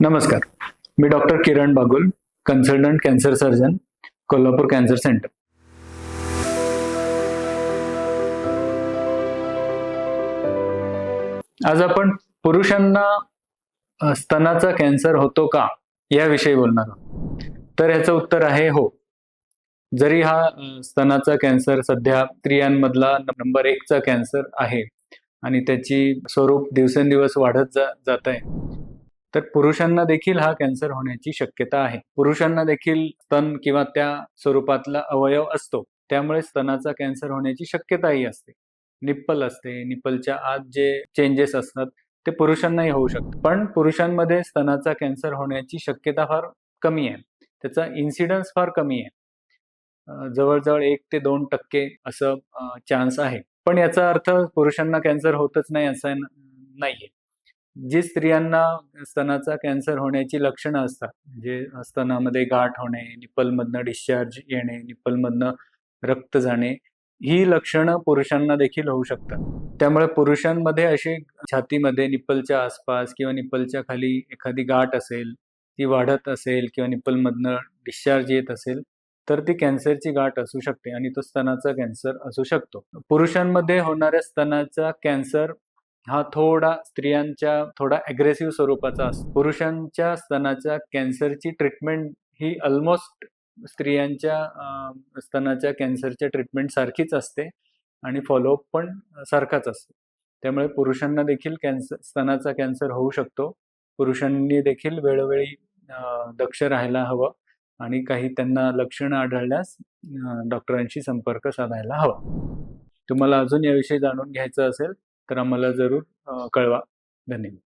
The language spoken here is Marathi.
नमस्कार. मी doctor Kiran Bagul consultant cancer surgeon Kolhapur cancer centre. आज आपण पुरुषांना स्तनाचा कॅन्सर होतो का याविषयी बोलणार आहोत. तर ह्याचं उत्तर आहे हो. जरी हा स्तनाचा कॅन्सर सध्या स्त्रियांमधला नंबर एकचा कॅन्सर आहे आणि त्याची स्वरूप दिवसेंदिवस वाढत जा जात आहे तर पुरुषांना देखील हा कॅन्सर होण्याची शक्यता आहे. पुरुषांना देखील स्तन किंवा त्या स्वरूपातला अवयव असतो त्यामुळे स्तनाचा कॅन्सर होण्याची शक्यताही असते. निप्पल असते निप्पलच्या आत जे चेंजेस असतात ते पुरुषांनाही होऊ शकतं. पण पुरुषांमध्ये स्तनाचा कॅन्सर होण्याची शक्यता फार कमी आहे. त्याचा इन्सिडन्स फार कमी आहे. जवळजवळ एक ते दोन टक्के असं चान्स आहे. पण याचा अर्थ पुरुषांना कॅन्सर होतच नाही असं नाहीये जी स्त्रियांना स्तनाचा कॅन्सर होण्याची लक्षणं असतात म्हणजे स्तनामध्ये गाठ होणे निप्पलमधनं डिस्चार्ज येणे निप्पलमधनं रक्त जाणे ही लक्षणं पुरुषांना देखील होऊ शकतात. त्यामुळे पुरुषांमध्ये अशी छातीमध्ये निप्पलच्या आसपास किंवा निप्पलच्या खाली एखादी गाठ असेल ती वाढत असेल किंवा निप्पलमधनं डिस्चार्ज येत असेल तर ती कॅन्सरची गाठ असू शकते आणि तो स्तनाचा कॅन्सर असू शकतो. पुरुषांमध्ये होणाऱ्या स्तनाचा कॅन्सर हा थोडा स्त्रियांच्या थोडा अग्रेसिव्ह स्वरूपाचा असतो. पुरुषांच्या स्तनाच्या कॅन्सरची ट्रीटमेंट ही ऑलमोस्ट स्त्रियांच्या स्तनाच्या कॅन्सरच्या ट्रीटमेंट सारखीच असते आणि फॉलोअप पण सारखाच असतो. त्यामुळे पुरुषांना देखील कॅन्सर स्तनाचा कॅन्सर होऊ शकतो. पुरुषांनी देखील वेळोवेळी दक्ष राहायला हवं आणि काही त्यांना लक्षणं आढळल्यास डॉक्टरांशी संपर्क साधायला हवा. तुम्हाला अजून याविषयी जाणून घ्यायचं असेल तर आम्हाला जरूर कळवा. धन्यवाद.